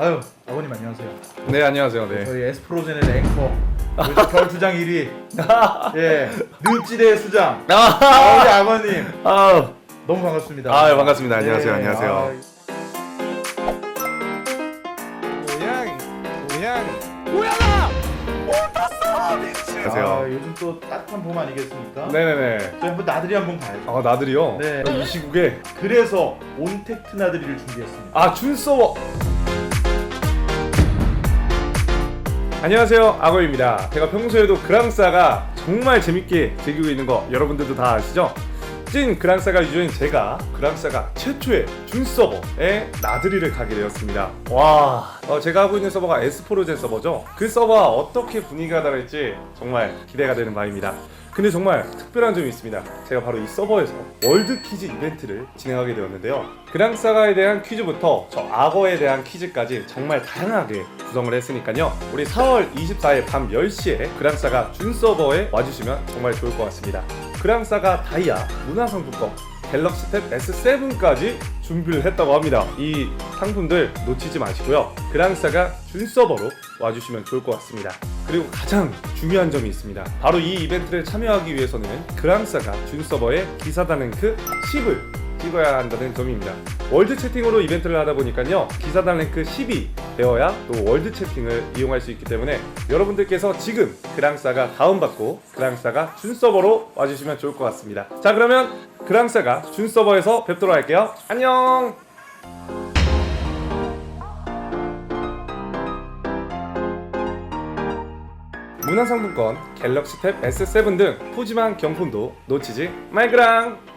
아유 아버님 안녕하세요. 네 안녕하세요. 네. 저희 에스프로젠의 랭커 요즘 겨울주장 1위 예 늪지대의 수장 아, 우리 아버님 아, 너무 반갑습니다. 아, 반갑습니다. 안녕하세요, 안녕하세요. 아, 고양이 뭘 탔어 아, 안녕하세요. 요즘 또 따뜻한 봄 아니겠습니까? 네네네. 저희 한번 나들이 한번 가야죠. 아 나들이요? 네. 이 시국에 그래서 온택트 나들이를 준비했습니다. 아 준서버. 안녕하세요 악어입니다. 제가 평소에도 그랑싸가 정말 재밌게 즐기고 있는 거 여러분들도 다 아시죠? 찐 그랑싸가 유저인 제가 그랑싸가 최초의 준 서버에 나들이를 가게 되었습니다. 와, 어, 제가 하고 있는 서버가 에스포로젠 서버죠. 그 서버가 어떻게 분위기가 다를지 정말 기대가 되는 바입니다. 근데 정말 특별한 점이 있습니다. 제가 바로 이 서버에서 월드 퀴즈 이벤트를 진행하게 되었는데요. 그랑사가에 대한 퀴즈부터 저 악어에 대한 퀴즈까지 정말 다양하게 구성을 했으니까요. 우리 4월 24일 밤 10시에 그랑사가 준 서버에 와주시면 정말 좋을 것 같습니다. 그랑사가 다이아 문화상품권 갤럭시 탭 S7까지 준비를 했다고 합니다. 이 상품들 놓치지 마시고요. 그랑사가 준 서버로 와주시면 좋을 것 같습니다. 그리고 가장 중요한 점이 있습니다. 바로 이 이벤트를 참여하기 위해서는 그랑사가 준 서버에 기사단 랭크 10을 찍어야 한다는 점입니다. 월드 채팅으로 이벤트를 하다 보니까요. 기사단 랭크 10이 되어야 또 월드 채팅을 이용할 수 있기 때문에 여러분들께서 지금 그랑사가 다운받고 그랑사가 준 서버로 와주시면 좋을 것 같습니다. 자 그러면 그랑사가 준 서버에서 뵙도록 할게요. 안녕. 문화상품권, 갤럭시 탭 S7 등 푸짐한 경품도 놓치지 말그랑!